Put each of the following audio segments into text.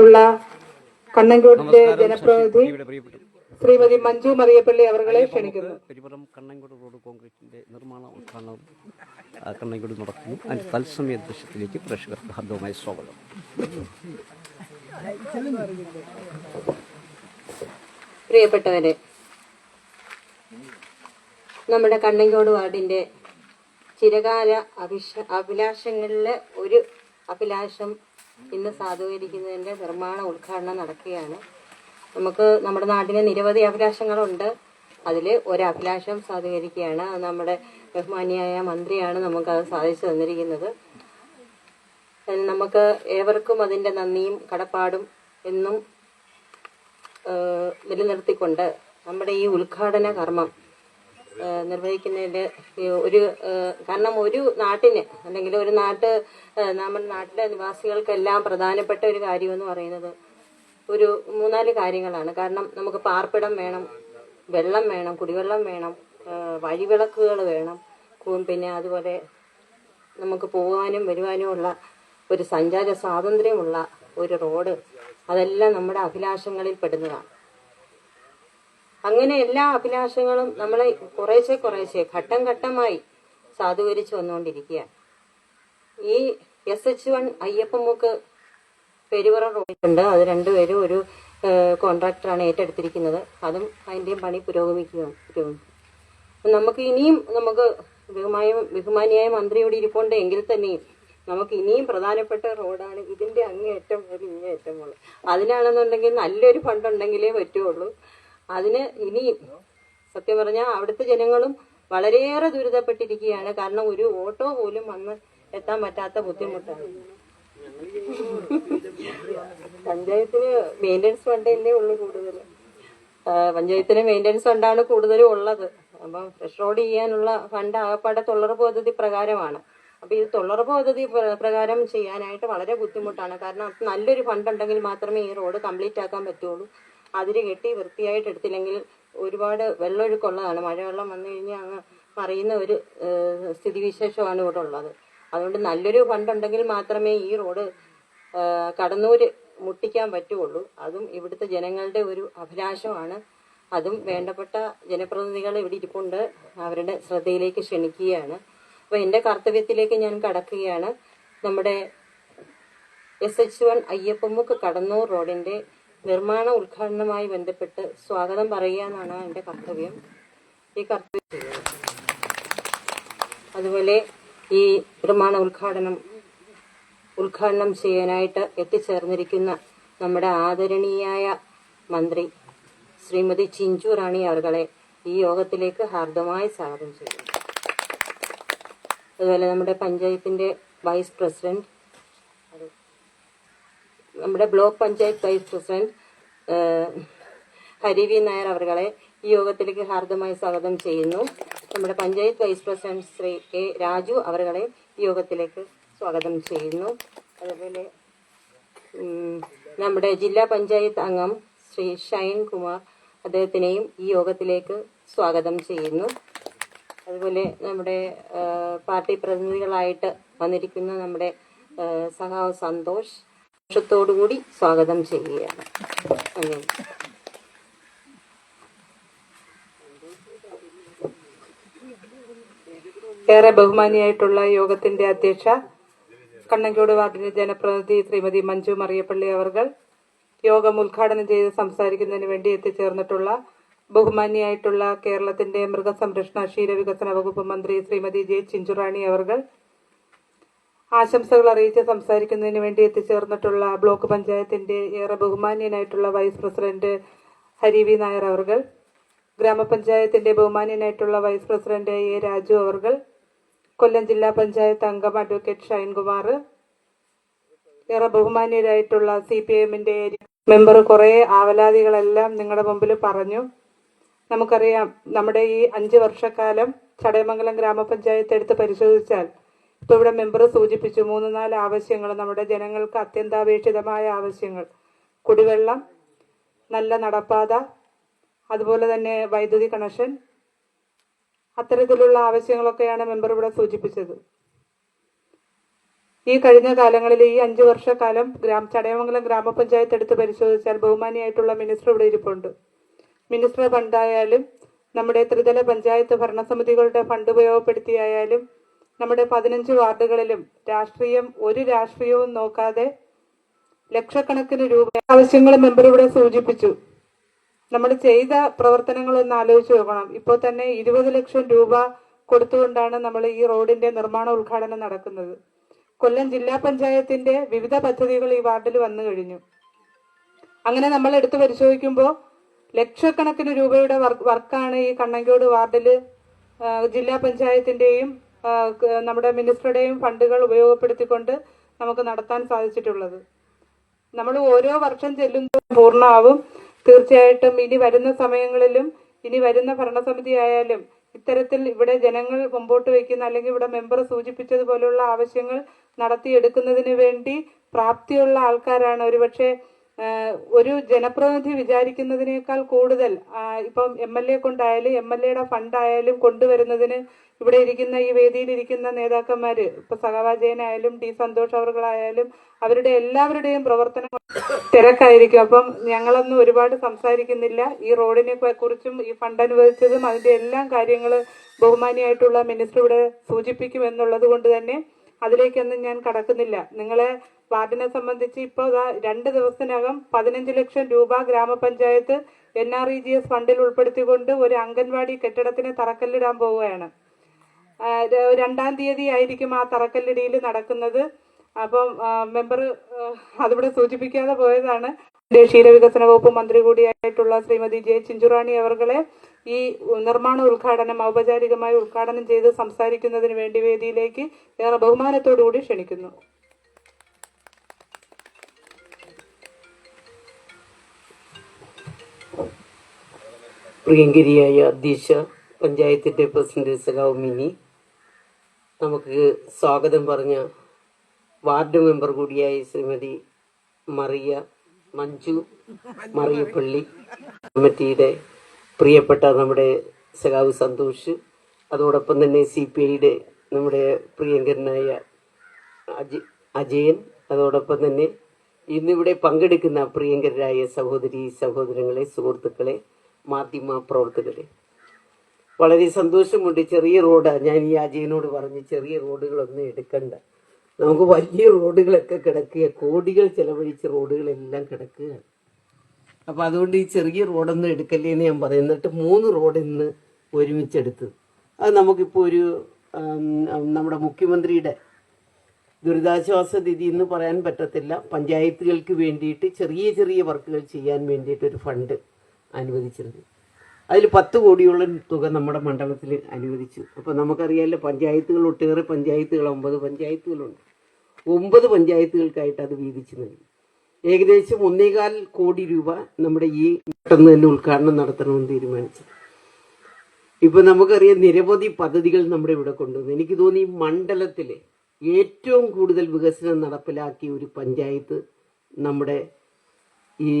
ഉള്ള കണ്ണൻകോട്ടിന്റെ ജനപ്രതിനിധി ശ്രീമതി മഞ്ജു മറിയപ്പള്ളി അവരെ ക്ഷണിക്കുന്നു. റോഡ് കോൺക്രീറ്റിന്റെ നിർമ്മാണ ഉദ്ഘാടനം ആ, കണ്ണങ്കോട് നടക്കുന്നു. അതിന്റെ തത്സമയ ദൃശ്യത്തിലേക്ക് പ്രേക്ഷകർക്ക് ഹാർദവമായ സ്വാഗതം. പ്രിയപ്പെട്ടവരെ നമ്മുടെ കണ്ണങ്കോട് വാർഡിന്റെ ചിരകാല അഭിഷ അഭിലാഷങ്ങളിലെ ഒരു അഭിലാഷം ഇന്ന് സാധൂകരിക്കുന്നതിന്റെ നിർമ്മാണ ഉദ്ഘാടനം നടക്കുകയാണ്. നമുക്ക് നമ്മുടെ നാടിന് നിരവധി അഭിലാഷങ്ങളുണ്ട്. അതിൽ ഒരു അഭിലാഷം സാധൂകരിക്കുകയാണ്. അത് നമ്മുടെ ബഹുമാനിയായ മന്ത്രിയാണ് നമുക്ക് അത് സാധിച്ചു തന്നിരിക്കുന്നത്. നമുക്ക് ഏവർക്കും അതിന്റെ നന്ദിയും കടപ്പാടും എന്നും നിലനിർത്തിക്കൊണ്ട് നമ്മുടെ ഈ ഉദ്ഘാടന കർമ്മം ഏഹ് നിർവഹിക്കുന്നതിൽ ഒരു കാരണം ഒരു നാട്ടിന് അല്ലെങ്കിൽ ഒരു നാട്ട് നമ്മുടെ നാട്ടിലെ നിവാസികൾക്കെല്ലാം പ്രധാനപ്പെട്ട ഒരു കാര്യമെന്ന് പറയുന്നത് ഒരു മൂന്നാൽ കാര്യങ്ങളാണ്. കാരണം നമുക്ക് പാർപ്പിടം വേണം വെള്ളം വേണം കുടിവെള്ളം വേണം വഴിവിളക്കുകൾ വേണം പിന്നെ അതുപോലെ നമുക്ക് പോകാനും വരുവാനുമുള്ള ഒരു സഞ്ചാര സ്വാതന്ത്ര്യമുള്ള ഒരു റോഡ് അതെല്ലാം നമ്മുടെ അഭിലാഷങ്ങളിൽ പെടുന്നതാണ്. അങ്ങനെ എല്ലാ അഭിലാഷങ്ങളും നമ്മളെ കുറേശ്ശെ കുറേശ്ശെ ഘട്ടം ഘട്ടമായി സാധൂകരിച്ചു വന്നുകൊണ്ടിരിക്കുകയാണ്. ഈ S H one Ayyappamukku Peruvara റോഡുണ്ട്. അത് രണ്ടുപേരും ഒരു കോൺട്രാക്ടറാണ് ഏറ്റെടുത്തിരിക്കുന്നത്. അതും അതിന്റെയും പണി പുരോഗമിക്കുകയും പുരോഗമിക്കും നമുക്ക് ഇനിയും നമുക്ക് ബഹുമായ ബഹുമാനിയായ മന്ത്രിയോട് ഇരിപ്പുണ്ട്. എങ്കിൽ തന്നെയും നമുക്ക് ഇനിയും പ്രധാനപ്പെട്ട റോഡാണ് ഇതിന്റെ അങ്ങേയറ്റം മുതൽ ഇങ്ങേയറ്റം മുതൽ അതിനാണെന്നുണ്ടെങ്കിൽ നല്ലൊരു ഫണ്ട് ഉണ്ടെങ്കിലേ പറ്റുള്ളൂ. അതിന് ഇനിയും സത്യം പറഞ്ഞാൽ അവിടുത്തെ ജനങ്ങളും വളരെയേറെ ദുരിതപ്പെട്ടിരിക്കുകയാണ്. കാരണം ഒരു ഓട്ടോ പോലും വന്ന് എത്താൻ പറ്റാത്ത ബുദ്ധിമുട്ടാണ് പഞ്ചായത്തിന് മെയിന്റനൻസ് ഫണ്ടല്ലേ ഉള്ളൂ കൂടുതൽ പഞ്ചായത്തിന് മെയിന്റനൻസ് ഫണ്ടാണ് കൂടുതലും ഉള്ളത്. അപ്പം ഫ്രഷ് റോഡ് ചെയ്യാനുള്ള ഫണ്ട് ആകപ്പാടെ തൊള്ളറപ്പ് പദ്ധതി പ്രകാരമാണ്. അപ്പൊ ഇത് തൊള്ളറപ്പ് പദ്ധതി പ്ര- പ്രകാരം ചെയ്യാനായിട്ട് വളരെ ബുദ്ധിമുട്ടാണ്. കാരണം നല്ലൊരു ഫണ്ട് ഉണ്ടെങ്കിൽ മാത്രമേ ഈ റോഡ് കംപ്ലീറ്റ് ആക്കാൻ പറ്റുള്ളൂ. അതിര് കെട്ടി വൃത്തിയായിട്ട് എടുത്തില്ലെങ്കിൽ ഒരുപാട് വെള്ളമൊഴുക്കുള്ളതാണ് മഴവെള്ളം വന്നു കഴിഞ്ഞാൽ അങ്ങ് മറിയുന്ന ഒരു സ്ഥിതിവിശേഷമാണ് ഇവിടെ ഉള്ളത് അതുകൊണ്ട് നല്ലൊരു ഫണ്ട് ഉണ്ടെങ്കിൽ മാത്രമേ ഈ റോഡ് കടന്നൂർ മുട്ടിക്കാൻ പറ്റുള്ളൂ. അതും ഇവിടുത്തെ ജനങ്ങളുടെ ഒരു അഭിലാഷമാണ്. അതും വേണ്ടപ്പെട്ട ജനപ്രതിനിധികൾ ഇവിടെ ഇരിപ്പുണ്ട്. അവരുടെ ശ്രദ്ധയിലേക്ക് ക്ഷണിക്കുകയാണ്. അപ്പോൾ എന്റെ കർത്തവ്യത്തിലേക്ക് ഞാൻ കടക്കുകയാണ്. നമ്മുടെ S H one Ayyappamukku Kadannoor റോഡിന്റെ നിർമ്മാണ ഉദ്ഘാടനവുമായി ബന്ധപ്പെട്ട് സ്വാഗതം പറയുക എന്നാണ് എന്റെ കർത്തവ്യം. ഈ കർത്തവ്യം അതുപോലെ ഈ നിർമ്മാണ ഉദ്ഘാടനം ഉദ്ഘാടനം ചെയ്യാനായിട്ട് എത്തിച്ചേർന്നിരിക്കുന്ന നമ്മുടെ ആദരണീയായ മന്ത്രി ശ്രീമതി ചിഞ്ചു റാണി അവർകളെ ഈ യോഗത്തിലേക്ക് ഹാർദമായി സ്വാഗതം ചെയ്യുന്നു. അതുപോലെ നമ്മുടെ പഞ്ചായത്തിന്റെ വൈസ് പ്രസിഡന്റ് നമ്മുടെ block panchayat vice president Hari V Nair അവരുടെ ഈ യോഗത്തിലേക്ക് ഹാർദമായി സ്വാഗതം ചെയ്യുന്നു. നമ്മുടെ panchayat vice president Shri K Raju അവരുടെ ഈ യോഗത്തിലേക്ക് സ്വാഗതം ചെയ്യുന്നു. അതുപോലെ നമ്മുടെ ജില്ലാ പഞ്ചായത്ത് അംഗം ശ്രീ ഷൈൻ കുമാർ അദ്ദേഹത്തിനെയും ഈ യോഗത്തിലേക്ക് സ്വാഗതം ചെയ്യുന്നു. അതുപോലെ നമ്മുടെ പാർട്ടി പ്രതിനിധികളായിട്ട് വന്നിരിക്കുന്ന നമ്മുടെ സഹാവ് സന്തോഷ് സന്തോഷത്തോടുകൂടി സ്വാഗതം ചെയ്യുകയാണ്. ഏറെ ബഹുമാനിയായിട്ടുള്ള യോഗത്തിന്റെ അധ്യക്ഷ കണ്ണങ്കോട് വാർഡിന്റെ ജനപ്രതിനിധി ശ്രീമതി മഞ്ജു മറിയപ്പള്ളി അവർ യോഗം ഉദ്ഘാടനം ചെയ്ത് സംസാരിക്കുന്നതിന് വേണ്ടി എത്തിച്ചേർന്നിട്ടുള്ള ബഹുമാനിയായിട്ടുള്ള കേരളത്തിന്റെ മൃഗസംരക്ഷണ ക്ഷീരവികസന വകുപ്പ് മന്ത്രി ശ്രീമതി ജെ ചിഞ്ചുറാണി അവർ ആശംസകൾ അറിയിച്ച് സംസാരിക്കുന്നതിന് വേണ്ടി എത്തിച്ചേർന്നിട്ടുള്ള ബ്ലോക്ക് പഞ്ചായത്തിന്റെ ഏറെ ബഹുമാന്യനായിട്ടുള്ള vice president Hari V Nair അവർകൾ ഗ്രാമപഞ്ചായത്തിന്റെ ബഹുമാന്യനായിട്ടുള്ള വൈസ് പ്രസിഡന്റ് എ രാജു അവർകൾ കൊല്ലം ജില്ലാ പഞ്ചായത്ത് അംഗം അഡ്വക്കേറ്റ് ഷൈൻകുമാർ ഏറെ ബഹുമാന്യരായിട്ടുള്ള സി പി എമ്മിന്റെ മെമ്പർ കുറെ ആവലാതികളെല്ലാം നിങ്ങളുടെ മുമ്പിൽ പറഞ്ഞു. നമുക്കറിയാം നമ്മുടെ ഈ അഞ്ച് വർഷക്കാലം ചടയമംഗലം ഗ്രാമപഞ്ചായത്ത് എടുത്ത് പരിശോധിച്ചാൽ ഇപ്പൊ ഇവിടെ മെമ്പർ സൂചിപ്പിച്ചു മൂന്ന് നാല് ആവശ്യങ്ങൾ നമ്മുടെ ജനങ്ങൾക്ക് അത്യന്താപേക്ഷിതമായ ആവശ്യങ്ങൾ. കുടിവെള്ളം നല്ല നടപ്പാത അതുപോലെ തന്നെ വൈദ്യുതി കണക്ഷൻ. അത്തരത്തിലുള്ള ആവശ്യങ്ങളൊക്കെയാണ് മെമ്പർ ഇവിടെ സൂചിപ്പിച്ചത്. ഈ കഴിഞ്ഞ കാലങ്ങളിൽ ഈ അഞ്ചു വർഷക്കാലം ഗ്രാം ചടയമംഗലം ഗ്രാമപഞ്ചായത്ത് എടുത്ത് പരിശോധിച്ചാൽ ബഹുമാനിയായിട്ടുള്ള മിനിസ്റ്റർ ഇവിടെ ഇരിപ്പുണ്ട്. മിനിസ്റ്റർ ഫണ്ടായാലും നമ്മുടെ ത്രിതല പഞ്ചായത്ത് ഭരണസമിതികളുടെ ഫണ്ട് ഉപയോഗപ്പെടുത്തിയായാലും നമ്മുടെ പതിനഞ്ച് വാർഡുകളിലും രാഷ്ട്രീയം ഒരു രാഷ്ട്രീയവും നോക്കാതെ ലക്ഷക്കണക്കിന് രൂപ ആവശ്യങ്ങൾ മെമ്പർ ഇവിടെ സൂചിപ്പിച്ചു. നമ്മൾ ചെയ്ത പ്രവർത്തനങ്ങളൊന്ന് ആലോചിച്ച് നോക്കണം. ഇപ്പോൾ തന്നെ ഇരുപത് ലക്ഷം രൂപ കൊടുത്തുകൊണ്ടാണ് നമ്മൾ ഈ റോഡിന്റെ നിർമ്മാണ ഉദ്ഘാടനം നടക്കുന്നത്. കൊല്ലം ജില്ലാ പഞ്ചായത്തിന്റെ വിവിധ പദ്ധതികൾ ഈ വാർഡിൽ വന്നു കഴിഞ്ഞു. അങ്ങനെ നമ്മൾ എടുത്തു പരിശോധിക്കുമ്പോൾ ലക്ഷക്കണക്കിന് രൂപയുടെ വർക്കാണ് ഈ കണ്ണങ്കോട് വാർഡിൽ ജില്ലാ പഞ്ചായത്തിന്റെയും നമ്മുടെ മിനിസ്റ്ററുടെയും ഫണ്ടുകൾ ഉപയോഗപ്പെടുത്തിക്കൊണ്ട് നമുക്ക് നടത്താൻ സാധിച്ചിട്ടുള്ളത്. നമ്മൾ ഓരോ വർഷം ചെല്ലുമ്പോൾ പൂർണമാവും. തീർച്ചയായിട്ടും ഇനി വരുന്ന സമയങ്ങളിലും ഇനി വരുന്ന ഭരണസമിതി ആയാലും ഇത്തരത്തിൽ ഇവിടെ ജനങ്ങൾ മുമ്പോട്ട് വയ്ക്കുന്ന അല്ലെങ്കിൽ ഇവിടെ മെമ്പർ സൂചിപ്പിച്ചതുപോലുള്ള ആവശ്യങ്ങൾ നടത്തിയെടുക്കുന്നതിന് വേണ്ടി പ്രാപ്തിയുള്ള ആൾക്കാരാണ്. ഒരുപക്ഷെ ഒരു ജനപ്രതിനിധി വിചാരിക്കുന്നതിനേക്കാൾ കൂടുതൽ ഇപ്പം എം എൽ എ കൊണ്ടായാലും എം എൽ എയുടെ ഫണ്ടായാലും കൊണ്ടുവരുന്നതിന് ഇവിടെ ഇരിക്കുന്ന ഈ വേദിയിൽ ഇരിക്കുന്ന നേതാക്കന്മാര് ഇപ്പൊ സഹവാജയനായാലും ടി സന്തോഷ് അവർകളായാലും അവരുടെ എല്ലാവരുടെയും പ്രവർത്തനങ്ങൾ തിരക്കായിരിക്കും. അപ്പം ഞങ്ങളൊന്നും ഒരുപാട് സംസാരിക്കുന്നില്ല. ഈ റോഡിനെ കുറിച്ചും ഈ ഫണ്ട് അനുവദിച്ചതും അതിന്റെ എല്ലാ കാര്യങ്ങൾ ബഹുമാനിയായിട്ടുള്ള മിനിസ്റ്റർ ഇവിടെ സൂചിപ്പിക്കും എന്നുള്ളത് കൊണ്ട് തന്നെ അതിലേക്കൊന്നും ഞാൻ കടക്കുന്നില്ല. നിങ്ങളെ വാർഡിനെ സംബന്ധിച്ച് ഇപ്പോൾ രണ്ട് ദിവസത്തിനകം പതിനഞ്ച് ലക്ഷം രൂപ ഗ്രാമപഞ്ചായത്ത് N R E G S ഫണ്ടിൽ ഉൾപ്പെടുത്തിക്കൊണ്ട് ഒരു അംഗൻവാടി കെട്ടിടത്തിന് തറക്കല്ലിടാൻ പോവുകയാണ്. രണ്ടാം തീയതി ആയിരിക്കും ആ തറക്കല്ലിടിയിൽ നടക്കുന്നത്. അപ്പം മെമ്പർ അതിവിടെ സൂചിപ്പിക്കാതെ പോയതാണ്. ദേശീയ വികസന വകുപ്പ് മന്ത്രി കൂടിയായിട്ടുള്ള ശ്രീമതി ജെ ചിഞ്ചുറാണി അവർകളെ ഈ നിർമ്മാണ ഉദ്ഘാടനം ഔപചാരികമായി ഉദ്ഘാടനം ചെയ്ത് സംസാരിക്കുന്നതിന് വേണ്ടി വേദിയിലേക്ക് ഏറെ ബഹുമാനത്തോടുകൂടി ക്ഷണിക്കുന്നു. പ്രിയങ്കരിയായ അധ്യക്ഷ പഞ്ചായത്തിന്റെ പ്രസിഡന്റ് സഖാവ് മിനി നമുക്ക് സ്വാഗതം പറഞ്ഞ വാർഡ് മെമ്പർ കൂടിയായ ശ്രീമതി മറിയ മഞ്ജു മറിയപ്പള്ളി കമ്മിറ്റിയുടെ പ്രിയപ്പെട്ട നമ്മുടെ സഖാവ് സന്തോഷ് അതോടൊപ്പം തന്നെ സി പി ഐയുടെ നമ്മുടെ പ്രിയങ്കരനായ അജി അജയൻ അതോടൊപ്പം തന്നെ ഇന്നിവിടെ പങ്കെടുക്കുന്ന പ്രിയങ്കരായ സഹോദരി സഹോദരങ്ങളെ സുഹൃത്തുക്കളെ മാധ്യമ പ്രവർത്തകരെ. വളരെ സന്തോഷമുണ്ട്. ചെറിയ റോഡ്. ഞാൻ ഈ അജയനോട് പറഞ്ഞ് ചെറിയ റോഡുകളൊന്നും എടുക്കണ്ട. നമുക്ക് വലിയ റോഡുകളൊക്കെ കിടക്കുക. കോടികൾ ചെലവഴിച്ച റോഡുകളെല്ലാം കിടക്കുകയാണ് അപ്പൊ അതുകൊണ്ട് ഈ ചെറിയ റോഡൊന്നും എടുക്കല്ലേ എന്ന് ഞാൻ പറയും. എന്നിട്ട് മൂന്ന് റോഡ് ഇന്ന് ഒരുമിച്ചെടുത്തത് അത് നമുക്കിപ്പോൾ ഒരു നമ്മുടെ മുഖ്യമന്ത്രിയുടെ ദുരിതാശ്വാസ നിധി എന്ന് പറയാൻ പറ്റത്തില്ല. പഞ്ചായത്തുകൾക്ക് വേണ്ടിയിട്ട് ചെറിയ ചെറിയ വർക്കുകൾ ചെയ്യാൻ വേണ്ടിയിട്ട് ഒരു ഫണ്ട് അനുവദിച്ചിരുന്നു അതിൽ പത്ത് കോടിയുള്ള തുക നമ്മുടെ മണ്ഡലത്തിൽ അനുവദിച്ചു. അപ്പോൾ നമുക്കറിയാമല്ലോ പഞ്ചായത്തുകൾ ഒട്ടേറെ പഞ്ചായത്തുകൾ ഒമ്പത് പഞ്ചായത്തുകളുണ്ട്. ഒമ്പത് പഞ്ചായത്തുകൾക്കായിട്ട് അത് വീതിച്ചു നൽകി. ഏകദേശം ഒന്നേകാൽ കോടി രൂപ നമ്മുടെ ഈ പെട്ടെന്ന് തന്നെ ഉദ്ഘാടനം നടത്തണമെന്ന് തീരുമാനിച്ചു. ഇപ്പൊ നമുക്കറിയാം നിരവധി പദ്ധതികൾ നമ്മുടെ ഇവിടെ കൊണ്ടുവന്നു. എനിക്ക് തോന്നി മണ്ഡലത്തിലെ ഏറ്റവും കൂടുതൽ വികസനം നടപ്പിലാക്കിയ ഒരു പഞ്ചായത്ത് നമ്മുടെ ഈ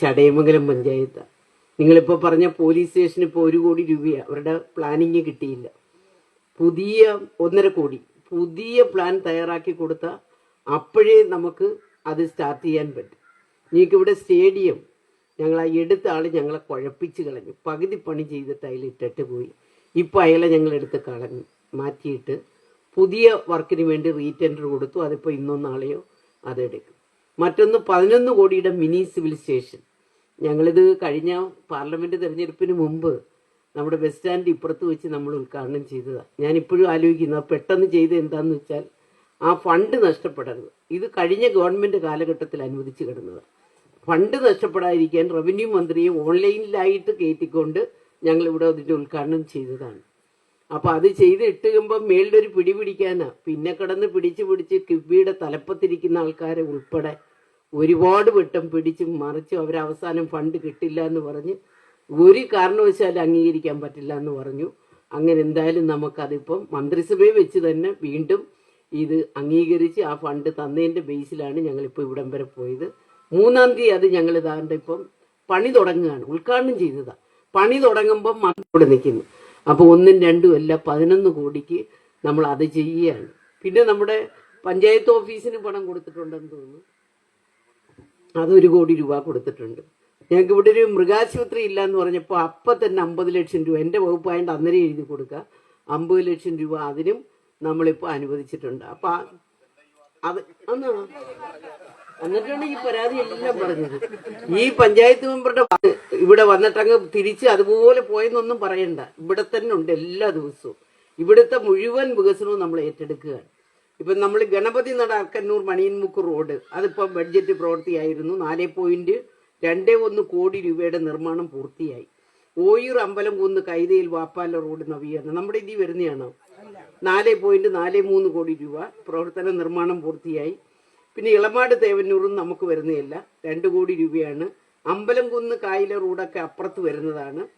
ചടയമംഗലം പഞ്ചായത്ത് നിങ്ങളിപ്പോൾ പറഞ്ഞ പോലീസ് സ്റ്റേഷന് ഇപ്പോൾ ഒരു കോടി രൂപയാണ് അവരുടെ പ്ലാനിങ് കിട്ടിയില്ല. പുതിയ ഒന്നര കോടി. പുതിയ പ്ലാൻ തയ്യാറാക്കി കൊടുത്ത അപ്പോഴേ നമുക്ക് അത് സ്റ്റാർട്ട് ചെയ്യാൻ പറ്റും. ഇവിടെ സ്റ്റേഡിയം ഞങ്ങൾ ആ എടുത്ത ആൾ ഞങ്ങളെ കുഴപ്പിച്ച് കളഞ്ഞു. പകുതി പണി ചെയ്തിട്ട് അതിൽ ഇട്ടിട്ട് പോയി. ഇപ്പോൾ അയാളെ ഞങ്ങൾ എടുത്ത് കളഞ്ഞു. മാറ്റിയിട്ട് പുതിയ വർക്കിന് വേണ്ടി റീറ്റെൻഡർ കൊടുത്തു. അതിപ്പോൾ ഇന്നോ നാളെയോ അതെടുക്കും മറ്റൊന്ന് പതിനൊന്ന് കോടിയുടെ മിനി സിവിൽ സ്റ്റേഷൻ ഞങ്ങളിത് കഴിഞ്ഞ പാർലമെന്റ് തിരഞ്ഞെടുപ്പിന് മുമ്പ് നമ്മുടെ ബസ് സ്റ്റാൻഡ് ഇപ്പുറത്ത് വെച്ച് നമ്മൾ ഉദ്ഘാടനം ചെയ്തതാണ് ഞാനിപ്പോഴും ആലോചിക്കുന്നത് പെട്ടെന്ന് ചെയ്ത് എന്താന്ന് വെച്ചാൽ ആ ഫണ്ട് നഷ്ടപ്പെടരുത്. ഇത് കഴിഞ്ഞ ഗവൺമെന്റ് കാലഘട്ടത്തിൽ അനുവദിച്ചു കിടന്നതാണ് ഫണ്ട് നഷ്ടപ്പെടാതിരിക്കാൻ റവന്യൂ മന്ത്രിയെ ഓൺലൈനിലായിട്ട് കയറ്റിക്കൊണ്ട് ഞങ്ങൾ ഇവിടെ അതിന്റെ ഉദ്ഘാടനം ചെയ്തതാണ്. അപ്പോൾ അത് ചെയ്ത് ഇട്ടുകുമ്പം മേളിലൊരു പിടി പിടിക്കാനാ. പിന്നെ കിടന്ന് പിടിച്ച് പിടിച്ച് കിബിയുടെ തലപ്പത്തിരിക്കുന്ന ആൾക്കാരെ ഉൾപ്പെടെ ഒരുപാട് വട്ടം പിടിച്ചും മറിച്ചും അവസാനം ഫണ്ട് കിട്ടില്ല എന്ന് പറഞ്ഞ് ഒരു കാരണവശാലും അംഗീകരിക്കാൻ പറ്റില്ല എന്ന് പറഞ്ഞു. അങ്ങനെ എന്തായാലും നമുക്കതിപ്പം മന്ത്രിസഭയെ വെച്ച് തന്നെ വീണ്ടും ഇത് അംഗീകരിച്ച് ആ ഫണ്ട് തന്നതിന്റെ ബേസിലാണ് ഞങ്ങളിപ്പോൾ ഇവിടം വരെ പോയത്. മൂന്നാം തീയതി അത് ഞങ്ങൾ ഇതാണ്ട് ഇപ്പം പണി തുടങ്ങുകയാണ്. ഉദ്ഘാടനം ചെയ്തതാണ് പണി തുടങ്ങുമ്പം മന്ത്രി നിൽക്കുന്നു. അപ്പോൾ ഒന്നും രണ്ടും അല്ല പതിനൊന്ന് കോടിക്ക് നമ്മൾ അത് ചെയ്യുകയാണ്. പിന്നെ നമ്മുടെ പഞ്ചായത്ത് ഓഫീസിന് പണം കൊടുത്തിട്ടുണ്ടെന്ന് തോന്നുന്നു. അതൊരു കോടി രൂപ കൊടുത്തിട്ടുണ്ട്. ഞങ്ങൾക്ക് ഇവിടെ ഒരു മൃഗാശുപത്രി ഇല്ല എന്ന് പറഞ്ഞപ്പോൾ അപ്പം തന്നെ അമ്പത് ലക്ഷം രൂപ എന്റെ വകുപ്പായതുകൊണ്ട് അന്നേരം എഴുതി കൊടുക്കുക. അമ്പത് ലക്ഷം രൂപ അതിനും നമ്മളിപ്പോൾ അനുവദിച്ചിട്ടുണ്ട്. അപ്പം അത് എന്നാ എന്നിട്ടാണ് ഈ പരാതി എല്ലാം പറഞ്ഞത് ഈ പഞ്ചായത്ത് മെമ്പറുടെ ഇവിടെ വന്നിട്ടങ്ങ് തിരിച്ച് അതുപോലെ പോയെന്നൊന്നും പറയണ്ട. ഇവിടെ തന്നെ ഉണ്ട് എല്ലാ ദിവസവും. ഇവിടുത്തെ മുഴുവൻ വികസനവും നമ്മൾ ഏറ്റെടുക്കുകയാണ്. ഇപ്പം നമ്മൾ ഗണപതി നട അക്കന്നൂർ മണിയൻമുക്ക് റോഡ് അതിപ്പോൾ ബഡ്ജറ്റ് പ്രവൃത്തിയായിരുന്നു. നാല് പോയിന്റ് രണ്ട് ഒന്ന് കോടി രൂപയുടെ നിർമ്മാണം പൂർത്തിയായി. ഓയൂർ അമ്പലം കുന്ന് കൈതയിൽ വാപ്പാല റോഡ് നവീകരണം. നമ്മുടെ ഇതി വരുന്നതാണ്? നാല് പോയിന്റ് നാല് മൂന്ന് കോടി രൂപ പ്രവർത്തന നിർമ്മാണം പൂർത്തിയായി. പിന്നെ ഇളമാട് തേവന്നൂറും നമുക്ക് വരുന്നതല്ല. രണ്ട് കോടി രൂപയാണ്. അമ്പലം കുന്ന് കായല റോഡൊക്കെ അപ്പുറത്ത് വരുന്നതാണ്.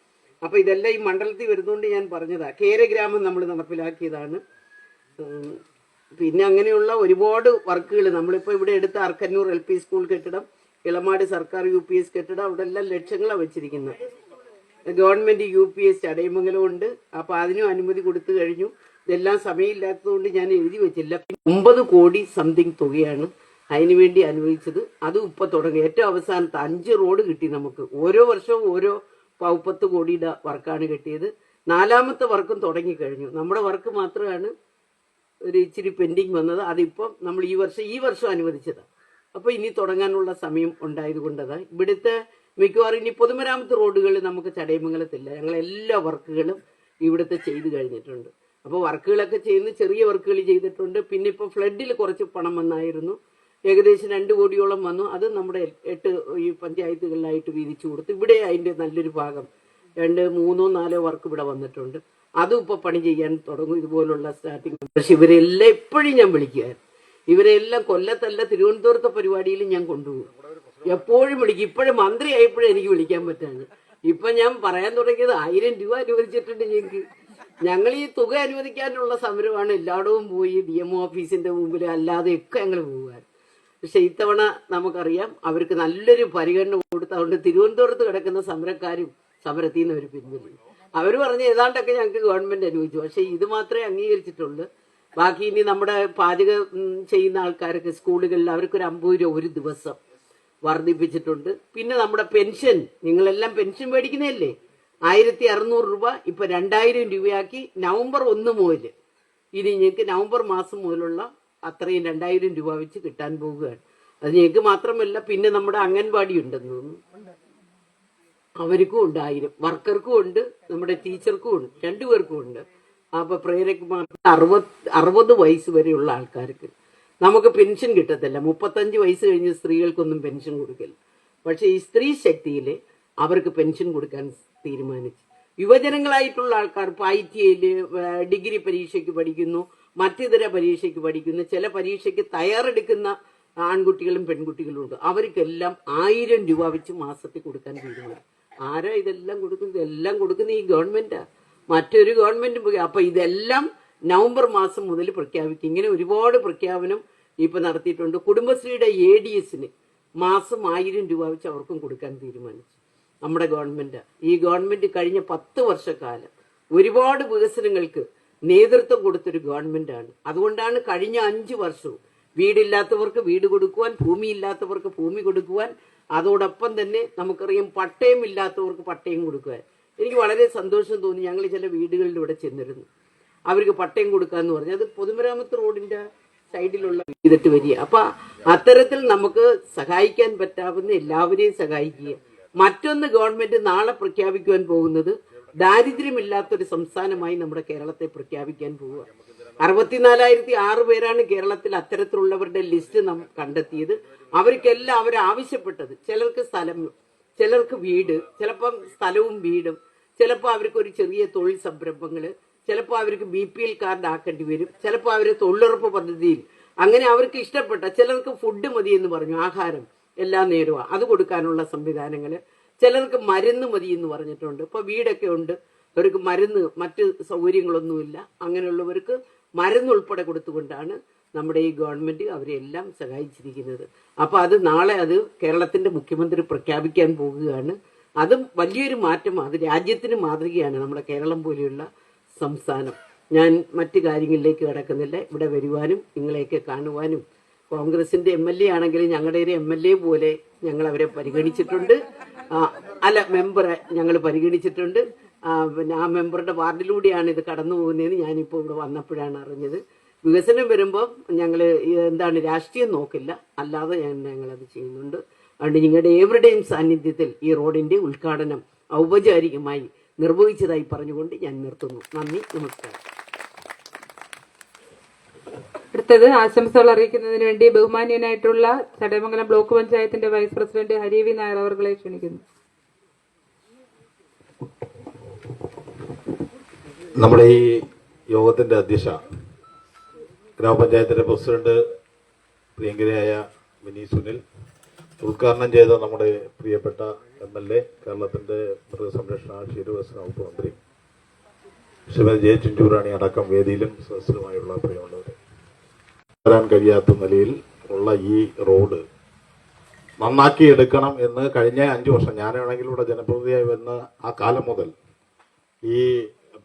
അപ്പൊ ഇതെല്ലാം ഈ മണ്ഡലത്തിൽ വരുന്നതുകൊണ്ട് ഞാൻ പറഞ്ഞതാ. കേരഗ്രാമം നമ്മൾ നടപ്പിലാക്കിയതാണ്. പിന്നെ അങ്ങനെയുള്ള ഒരുപാട് വർക്കുകൾ. നമ്മളിപ്പോൾ ഇവിടെ എടുത്ത അർക്കന്നൂർ എൽ പി സ്കൂൾ കെട്ടിടം ഇളമാട് സർക്കാർ യു പി എസ് കെട്ടിടം അവിടെ എല്ലാം ലക്ഷങ്ങളാണ് വെച്ചിരിക്കുന്നത്. Government U P S Chadayamangalam ഉണ്ട്. അപ്പൊ അതിനും അനുമതി കൊടുത്തു കഴിഞ്ഞു. ഇതെല്ലാം സമയമില്ലാത്തതുകൊണ്ട് ഞാൻ എഴുതി വെച്ചില്ല. ഒമ്പത് കോടി സംതിങ് തുകയാണ് അതിനുവേണ്ടി അനുവദിച്ചത്. അത് ഇപ്പൊ തുടങ്ങി. ഏറ്റവും അവസാനത്തെ അഞ്ച് റോഡ് കിട്ടി നമുക്ക്. ഓരോ വർഷവും ഓരോ പത്ത് കോടിയുടെ വർക്കാണ് കിട്ടിയത്. നാലാമത്തെ വർക്കും തുടങ്ങിക്കഴിഞ്ഞു നമ്മുടെ വർക്ക് മാത്രമാണ് ഒരു ഇച്ചിരി പെൻഡിങ് വന്നത്. അതിപ്പം നമ്മൾ ഈ വർഷം ഈ വർഷം അനുവദിച്ചതാണ് അപ്പോൾ ഇനി തുടങ്ങാനുള്ള സമയം ഉണ്ടായത് കൊണ്ടതാണ് ഇവിടുത്തെ മിക്കവാറും ഇനി പൊതുമരാമത്ത് റോഡുകൾ നമുക്ക് ചടയമംഗലത്തില്ല. ഞങ്ങൾ എല്ലാ വർക്കുകളും ഇവിടുത്തെ ചെയ്തു കഴിഞ്ഞിട്ടുണ്ട്. അപ്പോൾ വർക്കുകളൊക്കെ ചെയ്യുന്ന. ചെറിയ വർക്കുകൾ ചെയ്തിട്ടുണ്ട്. പിന്നെ ഇപ്പോൾ ഫ്ലഡിൽ കുറച്ച് പണം വന്നായിരുന്നു. ഏകദേശം രണ്ട് കോടിയോളം വന്നു. അത് നമ്മുടെ എട്ട് ഈ പഞ്ചായത്തുകളിലായിട്ട് വീതിച്ചു കൊടുത്തു ഇവിടെ അതിന്റെ നല്ലൊരു ഭാഗം രണ്ട് മൂന്നോ നാലോ വർക്ക് ഇവിടെ വന്നിട്ടുണ്ട്. അതും ഇപ്പൊ പണി ചെയ്യാൻ തുടങ്ങും. ഇതുപോലുള്ള സ്റ്റാർട്ടിങ് പക്ഷെ ഇവരെല്ലാം എപ്പോഴും ഞാൻ വിളിക്കുകയായിരുന്നു ഇവരെല്ലാം കൊല്ലത്തല്ല തിരുവനന്തപുരത്തെ പരിപാടിയിലും ഞാൻ കൊണ്ടുപോകും. എപ്പോഴും വിളിക്കും. ഇപ്പോഴും മന്ത്രി ആയപ്പോഴും എനിക്ക് വിളിക്കാൻ പറ്റാണ്. ഇപ്പൊ ഞാൻ പറയാൻ തുടങ്ങിയത് ആയിരം രൂപ അനുവദിച്ചിട്ടുണ്ട് ഞങ്ങൾക്ക്. ഞങ്ങൾ ഈ തുക അനുവദിക്കാനുള്ള സമരമാണ്. എല്ലായിടവും പോയി ഡി എം ഓഫീസിന്റെ മുമ്പിൽ അല്ലാതെ ഒക്കെ ഞങ്ങൾ പോകാൻ പക്ഷെ ഇത്തവണ നമുക്കറിയാം അവർക്ക് നല്ലൊരു പരിഗണന കൊടുത്തതുകൊണ്ട് തിരുവനന്തപുരത്ത് കിടക്കുന്ന സമരക്കാരും സമരത്തിൽ നിന്ന് അവർ പിൻവലിച്ചു അവർ പറഞ്ഞ ഏതാണ്ടൊക്കെ ഞങ്ങൾക്ക് ഗവൺമെന്റ് അനുവദിച്ചു. പക്ഷെ ഇത് മാത്രമേ അംഗീകരിച്ചിട്ടുള്ളൂ. ബാക്കി ഇനി നമ്മുടെ പാചകം ചെയ്യുന്ന ആൾക്കാരൊക്കെ സ്കൂളുകളിൽ അവർക്കൊരു അമ്പത് രൂപ ഒരു ദിവസം വർദ്ധിപ്പിച്ചിട്ടുണ്ട്. പിന്നെ നമ്മുടെ പെൻഷൻ നിങ്ങളെല്ലാം പെൻഷൻ മേടിക്കുന്നതല്ലേ? ആയിരത്തി അറുന്നൂറ് രൂപ ഇപ്പൊ രണ്ടായിരം രൂപയാക്കി നവംബർ ഒന്ന് മുതൽ ഇനി ഞങ്ങൾക്ക് നവംബർ മാസം മുതലുള്ള അത്രയും രണ്ടായിരം രൂപ വെച്ച് കിട്ടാൻ പോവുകയാണ്. അത് ഞങ്ങൾക്ക് മാത്രമല്ല പിന്നെ നമ്മുടെ അംഗൻവാടി ഉണ്ടെന്ന് തോന്നുന്നു. അവർക്കും ഉണ്ട് ആയിരം വർക്കർക്കും ഉണ്ട് നമ്മുടെ ടീച്ചർക്കും ഉണ്ട് രണ്ടുപേർക്കും ഉണ്ട്. അപ്പൊ പ്രേരകുമാർ അറുപത് അറുപത് വയസ്സ് വരെയുള്ള ആൾക്കാർക്ക് നമുക്ക് പെൻഷൻ കിട്ടത്തില്ല. മുപ്പത്തഞ്ച് വയസ്സ് കഴിഞ്ഞ് സ്ത്രീകൾക്കൊന്നും പെൻഷൻ കൊടുക്കില്ല പക്ഷെ ഈ സ്ത്രീ ശക്തിയിൽ അവർക്ക് പെൻഷൻ കൊടുക്കാൻ തീരുമാനിച്ചു. യുവജനങ്ങളായിട്ടുള്ള ആൾക്കാർ ഇപ്പോൾ ഐ ടി ഐയിൽ ഡിഗ്രി പരീക്ഷയ്ക്ക് പഠിക്കുന്നു മറ്റിതര പരീക്ഷയ്ക്ക് പഠിക്കുന്നു. ചില പരീക്ഷയ്ക്ക് തയ്യാറെടുക്കുന്ന ആൺകുട്ടികളും പെൺകുട്ടികളും ഉണ്ട്. അവർക്കെല്ലാം ആയിരം രൂപ വെച്ച് മാസത്തിൽ കൊടുക്കാൻ തീരുമാനം ആരാ ഇതെല്ലാം കൊടുക്കുന്നത്? എല്ലാം കൊടുക്കുന്നത് ഈ ഗവൺമെന്റാ. മറ്റൊരു ഗവൺമെന്റും അപ്പൊ ഇതെല്ലാം നവംബർ മാസം മുതൽ പ്രഖ്യാപിക്കും. ഇങ്ങനെ ഒരുപാട് പ്രഖ്യാപനം ഇപ്പൊ നടത്തിയിട്ടുണ്ട്. കുടുംബശ്രീയുടെ എ ഡി എസിന് മാസം ആയിരം രൂപ വെച്ച് അവർക്കും കൊടുക്കാൻ തീരുമാനിച്ചു. നമ്മുടെ ഗവൺമെന്റ്. ഈ ഗവൺമെന്റ് കഴിഞ്ഞ പത്ത് വർഷക്കാലം ഒരുപാട് വികസനങ്ങൾക്ക് നേതൃത്വം കൊടുത്തൊരു ഗവൺമെന്റാണ്. അതുകൊണ്ടാണ് കഴിഞ്ഞ അഞ്ചു വർഷവും വീടില്ലാത്തവർക്ക് വീട് കൊടുക്കുവാൻ ഭൂമിയില്ലാത്തവർക്ക് ഭൂമി കൊടുക്കുവാൻ അതോടൊപ്പം തന്നെ നമുക്കറിയാം പട്ടയം ഇല്ലാത്തവർക്ക് പട്ടയം കൊടുക്കുക. എനിക്ക് വളരെ സന്തോഷം തോന്നി. ഞങ്ങൾ ചില വീടുകളിൽ ഇവിടെ ചെന്നിരുന്നു. അവർക്ക് പട്ടയം കൊടുക്കാന്ന് പറഞ്ഞു. അത് പൊതുമരാമത്ത് റോഡിന്റെ സൈഡിലുള്ള ചെയ്തിട്ട് വരിക. അപ്പൊ അത്തരത്തിൽ നമുക്ക് സഹായിക്കാൻ പറ്റാവുന്ന എല്ലാവരെയും സഹായിക്കുക. മറ്റൊന്ന് ഗവൺമെന്റ് നാളെ പ്രഖ്യാപിക്കുവാൻ പോകുന്നത് ദാരിദ്ര്യമില്ലാത്തൊരു സംസ്ഥാനമായി നമ്മുടെ കേരളത്തെ പ്രഖ്യാപിക്കാൻ പോവുക. അറുപത്തിനാലായിരത്തി ആറ് പേരാണ് കേരളത്തിൽ അത്തരത്തിലുള്ളവരുടെ ലിസ്റ്റ് നാം കണ്ടെത്തിയത്. അവർക്കെല്ലാം അവർ ആവശ്യപ്പെട്ടത്. ചിലർക്ക് സ്ഥലം ചിലർക്ക് വീട് ചിലപ്പം സ്ഥലവും വീടും ചിലപ്പോൾ അവർക്ക് ഒരു ചെറിയ തൊഴിൽ സംരംഭങ്ങൾ ചിലപ്പോൾ അവർക്ക് ബി പി എൽ കാർഡ് ആക്കേണ്ടി വരും ചിലപ്പോൾ അവർ തൊഴിലുറപ്പ് പദ്ധതിയിൽ. അങ്ങനെ അവർക്ക് ഇഷ്ടപ്പെട്ട ചിലർക്ക് ഫുഡ് മതി എന്ന് പറഞ്ഞു ആഹാരം എല്ലാം നേടുക അത് കൊടുക്കാനുള്ള സംവിധാനങ്ങൾ. ചിലർക്ക് മരുന്ന് മതി എന്ന് പറഞ്ഞിട്ടുണ്ട്. ഇപ്പൊ വീടൊക്കെ ഉണ്ട്. അവർക്ക് മരുന്ന് മറ്റ് സൗകര്യങ്ങളൊന്നുമില്ല. അങ്ങനെയുള്ളവർക്ക് മരുന്ന് ഉൾപ്പെടെ കൊടുത്തുകൊണ്ടാണ് നമ്മുടെ ഈ ഗവൺമെന്റ് അവരെല്ലാം സഹായിച്ചിരിക്കുന്നത്. അപ്പൊ അത് നാളെ അത് കേരളത്തിന്റെ മുഖ്യമന്ത്രി പ്രഖ്യാപിക്കാൻ പോകുകയാണ് അതും വലിയൊരു മാറ്റമാണ് അത് രാജ്യത്തിന് മാതൃകയാണ് നമ്മുടെ കേരളം പോലെയുള്ള സംസ്ഥാനം. ഞാൻ മറ്റു കാര്യങ്ങളിലേക്ക് കടക്കുന്നില്ല. ഇവിടെ വരുവാനും നിങ്ങളെയൊക്കെ കാണുവാനും. കോൺഗ്രസിന്റെ എം എൽ എ ആണെങ്കിലും ഞങ്ങളുടെ ഒരു എം എൽ എ പോലെ ഞങ്ങൾ അവരെ പരിഗണിച്ചിട്ടുണ്ട്. അല്ല മെമ്പറെ ഞങ്ങൾ പരിഗണിച്ചിട്ടുണ്ട്. പിന്നെ ആ മെമ്പറുടെ വാർഡിലൂടെയാണ് ഇത് കടന്നു പോകുന്നതെന്ന് ഞാനിപ്പോൾ ഇവിടെ വന്നപ്പോഴാണ് അറിഞ്ഞത്. വികസനം വരുമ്പോൾ ഞങ്ങൾ എന്താണ് രാഷ്ട്രീയം നോക്കില്ല. അല്ലാതെ ഞങ്ങളത് ചെയ്യുന്നുണ്ട്. അതുകൊണ്ട് നിങ്ങളുടെ ഏവരുടെയും സാന്നിധ്യത്തിൽ ഈ റോഡിന്റെ ഉദ്ഘാടനം ഔപചാരികമായി നിർവഹിച്ചതായി പറഞ്ഞുകൊണ്ട് ഞാൻ നിർത്തുന്നു. നന്ദി നമസ്കാരം. അടുത്തത് ആശംസകൾ അറിയിക്കുന്നതിന് വേണ്ടി ബഹുമാന്യനായിട്ടുള്ള ചടയമംഗലം ബ്ലോക്ക് പഞ്ചായത്തിന്റെ vice president Hari V Nair അവർകളെ ക്ഷണിക്കുന്നു. നമ്മുടെ ഈ യോഗത്തിന്റെ അധ്യക്ഷ ഗ്രാമപഞ്ചായത്തിന്റെ പ്രസിഡന്റ് പ്രിയങ്കരയായ മിനി സുനിൽ ഉദ്ഘാടനം ചെയ്ത നമ്മുടെ പ്രിയപ്പെട്ട എം എൽ എ കേരളത്തിന്റെ മൃഗസംരക്ഷണ ക്ഷീരവികസന വകുപ്പ് മന്ത്രി ശ്രീമതി ജെ ചിഞ്ചൂറാണി അടക്കം വേദിയിലും സദസ്സിലുമായുള്ള പ്രിയമുള്ളവരെ. വരാൻ കഴിയാത്ത നിലയിൽ ഉള്ള ഈ റോഡ് നന്നാക്കി എടുക്കണം എന്ന് കഴിഞ്ഞ അഞ്ചു വർഷം ഞാനാണെങ്കിൽ ഇവിടെ ജനപ്രതിനിധിയായി വന്ന ആ കാലം മുതൽ ഈ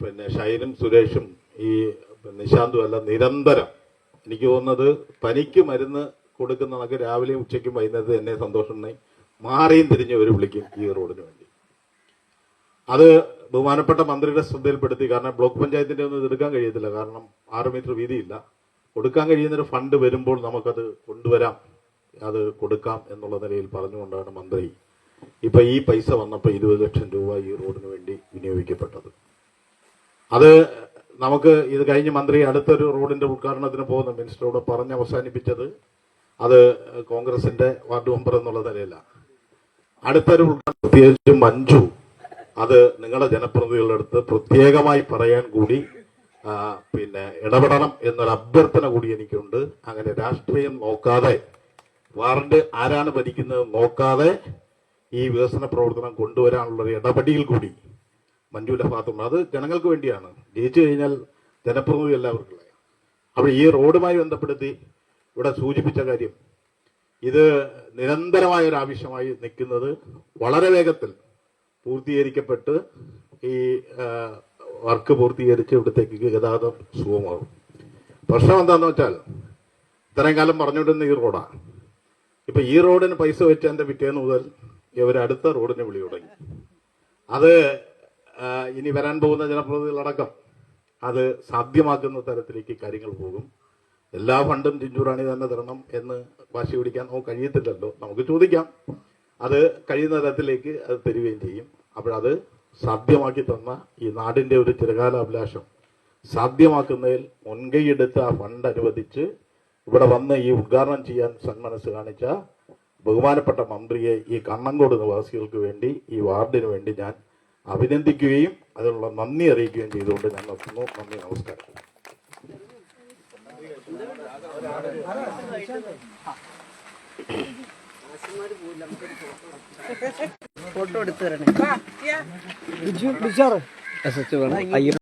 പിന്നെ ഷൈനും സുരേഷും ഈ നിശാന്തും എല്ലാം നിരന്തരം എനിക്ക് തോന്നുന്നത് തനിക്ക് മരുന്ന് കൊടുക്കുന്ന കണക്ക് രാവിലെയും ഉച്ചയ്ക്കും വൈകുന്നേരത്ത് എന്നെ സന്തോഷം മാറിയും തിരിഞ്ഞ് അവർ വിളിക്കും ഈ റോഡിന് വേണ്ടി. അത് ബഹുമാനപ്പെട്ട മന്ത്രിയുടെ ശ്രദ്ധയിൽപ്പെടുത്തി. കാരണം ബ്ലോക്ക് പഞ്ചായത്തിന്റെ ഒന്നും എടുക്കാൻ കഴിയത്തില്ല. കാരണം ആറ് മീറ്റർ വീതിയില്ല. കൊടുക്കാൻ കഴിയുന്നൊരു ഫണ്ട് വരുമ്പോൾ നമുക്കത് കൊണ്ടുവരാം. അത് കൊടുക്കാം എന്നുള്ള നിലയിൽ പറഞ്ഞുകൊണ്ടാണ് മന്ത്രി ഇപ്പൊ ഈ പൈസ വന്നപ്പോൾ ഇരുപത് ലക്ഷം രൂപ ഈ റോഡിന് വേണ്ടി വിനിയോഗിക്കപ്പെട്ടത്. അത് നമുക്ക് ഇത് കഴിഞ്ഞ് മന്ത്രി അടുത്തൊരു റോഡിന്റെ ഉദ്ഘാടനത്തിന് പോകുന്ന മിനിസ്റ്ററോട് പറഞ്ഞ് അവസാനിപ്പിച്ചത് അത് കോൺഗ്രസിന്റെ വാർഡ് മെമ്പർ എന്നുള്ള നിലയില്ല അടുത്തൊരു ഉദ്ഘാടനം പ്രത്യേകിച്ചും മഞ്ജു അത് നിങ്ങളുടെ ജനപ്രതിനിധികളുടെ അടുത്ത് പ്രത്യേകമായി പറയാൻ കൂടി പിന്നെ ഇടപെടണം എന്നൊരു അഭ്യർത്ഥന കൂടി എനിക്കുണ്ട്. അങ്ങനെ രാഷ്ട്രീയം നോക്കാതെ വാർഡ് ആരാണ് ഭരിക്കുന്നത് നോക്കാതെ ഈ വികസന പ്രവർത്തനം കൊണ്ടുവരാനുള്ള ഇടപെടിയിൽ കൂടി മഞ്ജുവിന്റെ ഭാഗത്തുണ്ട്. അത് ജനങ്ങൾക്ക് വേണ്ടിയാണ്. ജയിച്ചു കഴിഞ്ഞാൽ ജനപ്രതിനിധി എല്ലാവർക്കും. അപ്പോൾ ഈ റോഡുമായി ബന്ധപ്പെടുത്തി ഇവിടെ സൂചിപ്പിച്ച കാര്യം ഇത് നിരന്തരമായ ഒരു ആവശ്യമായി നിൽക്കുന്നത് വളരെ വേഗത്തിൽ പൂർത്തീകരിക്കപ്പെട്ട് ഈ വർക്ക് പൂർത്തീകരിച്ച് ഇവിടത്തേക്ക് ഗതാഗതം സുഗമമാകും. പ്രശ്നം എന്താണെന്ന് വെച്ചാൽ ഇത്രയും കാലം പറഞ്ഞുകൊണ്ടിരുന്ന ഈ റോഡാണ് ഇപ്പൊ ഈ റോഡിന് പൈസ വെച്ചതിന്റെ പിറ്റേന്ന് മുതൽ ഇവർ അടുത്ത റോഡിന് വിളി തുടങ്ങി. അത് ഇനി വരാൻ പോകുന്ന ജനപ്രതിനിധികളടക്കം അത് സാധ്യമാക്കുന്ന തരത്തിലേക്ക് കാര്യങ്ങൾ പോകും. എല്ലാ ഫണ്ടും ജിഞ്ചുറാണി തന്നെ തരണം എന്ന് വാശി പിടിക്കാൻ നമുക്ക് കഴിയത്തില്ലല്ലോ. നമുക്ക് ചോദിക്കാം. അത് കഴിയുന്ന തരത്തിലേക്ക് അത് തരികയും ചെയ്യും. അപ്പോഴത് സാധ്യമാക്കി തന്ന ഈ നാടിന്റെ ഒരു ചിരകാല അഭിലാഷം സാധ്യമാക്കുന്നതിൽ മുൻകൈയെടുത്ത് ആ ഫണ്ട് അനുവദിച്ച് ഇവിടെ വന്ന് ഈ ഉദ്ഘാടനം ചെയ്യാൻ സന്മനസ് കാണിച്ച ബഹുമാനപ്പെട്ട മന്ത്രിയെ ഈ കണ്ണങ്കോട് നിവാസികൾക്ക് വേണ്ടി ഈ വാർഡിന് വേണ്ടി ഞാൻ അഭിനന്ദിക്കുകയും അതിനുള്ള നന്ദി അറിയിക്കുകയും ചെയ്തുകൊണ്ട് ഞാൻ നിർത്തുന്നു നന്ദി നമസ്കാരം. ഫോട്ടോ എടുത്തു വേണം. അയ്യപ്പ